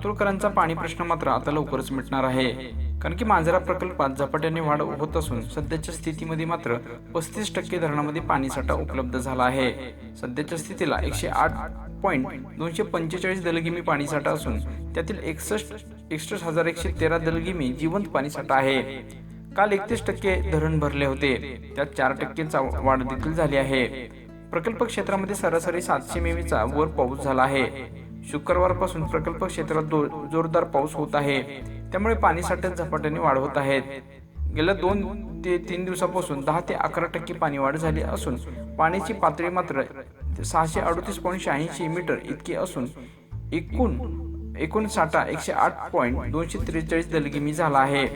अतुलकरांचा पाणी प्रश्न मात्र आता लवकरच मिटणार आहे. कारण की मांजरा प्रकल्पात झपाट्याने वाढ होत असून सध्याच्या स्थितीमध्ये मात्र पस्तीस टक्के धरणामध्ये पाणीसाठा उपलब्ध झाला आहे. सध्याच्या स्थितीला एकशे आठ पॉईंट दोनशे पंचेचाळीस दलगिमी पाणीसाठा असून त्यातील एकसष्ट एकसष्ट हजार एकशे तेरा दलगिमी जिवंत पाणीसाठा आहे. काल एकतीस टक्के धरण भरले होते. त्यात चार टक्केचा वाढ देखील झाली आहे. प्रकल्प क्षेत्रामध्ये सरासरी सातशे मेमीचा वर पाऊस झाला आहे. शुक्रवारपासून प्रकल्प क्षेत्रात जोरदार पाऊस होत आहे. त्यामुळे पाणी साठ्यात झपाट्याने वाढ होत आहेत गेल्या दोन ते तीन दिवसापासून दहा ते अकरा टक्के पाणी वाढ झाली असून पाण्याची पातळी मात्र सहाशे अडतीस पॉईंट शहाऐंशी मीटर इतकी असून एकूण एकूण साठा एकशे आठ पॉईंट दोनशे त्रेचाळीस दलगिमी झाला आहे.